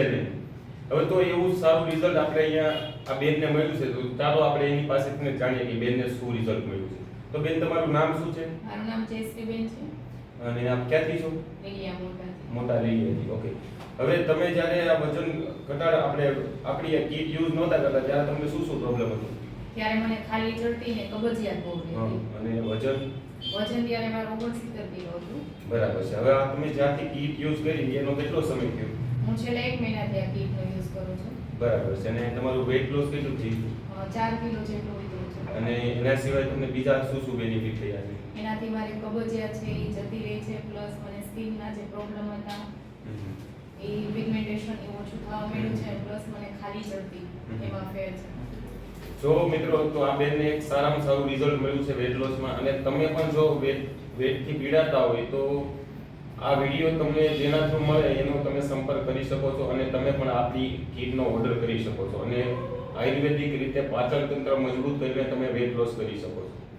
છે નહીં. હવે તો એવું સારું રિઝલ્ટ આપણે અહીંયા આ બેનને મળ્યું છે. તો ચાલો આપણે એની પાસેથી જાણીએ કે બેનને શું રિઝલ્ટ મળ્યું છે. તો બેન તમારું નામ શું છે? મારું નામ જયશ્રીબેન છે. અને આપ ક્યાંથી છો? મોટા લીલીયાથી ઓકે. હવે તમે જ્યારે આ વજન ઘટાડ આપણે આપણી આ કીટ યુઝ નહોતા કરતા ત્યારે તમને શું શું પ્રોબ્લેમ હતો? ત્યારે મને ખાલી ચડતી ને કબજિયાત બહુ અને વજન? વજન ત્યારે મારું ઓગણસિત્તેર કિલો હતું. બરાબર છે. હવે આ તમે જ્યાંથી કીટ યુઝ કરી એનો કેટલો સમય થયો? હું છેલ્લા એક મહિનાથી આ કીટનો યુઝ કરું છું. બરાબર છે. અને તમારું વેટ લોસ કેટલું થયું? ચાર કિલો જેટલું લીધું છે. અને એના સિવાય તમને બીજા શું શું બેનિફિટ થયા છે? એનાથી મારી કબજિયાત છે એ જતી રહી છે પ્લસ મને સ્કિનના જે પ્રોબ્લેમ હતા એ પિગમેન્ટેશન એ ઓછું થવા માંડ્યું છે પ્લસ મને ખાલી ચડતી એમાં ફેર છે. જો મિત્રો તો આ બેનને એક સારામાં સારું રિઝલ્ટ મળ્યું છે વેટ લોસમાં અને તમે પણ જો વેટ વેટથી પીડાતા હોય તો આ વીડિયો તમને જેના થ્રુ મળે એનો તમે સંપર્ક કરી શકો છો અને તમે પણ આપણી કીટનો ઓર્ડર કરી શકો છો. અને આયુર્વેદિક રીતે પાચન તંત્ર મજબૂત કરીને તમે વેટ લોસ કરી શકો છો.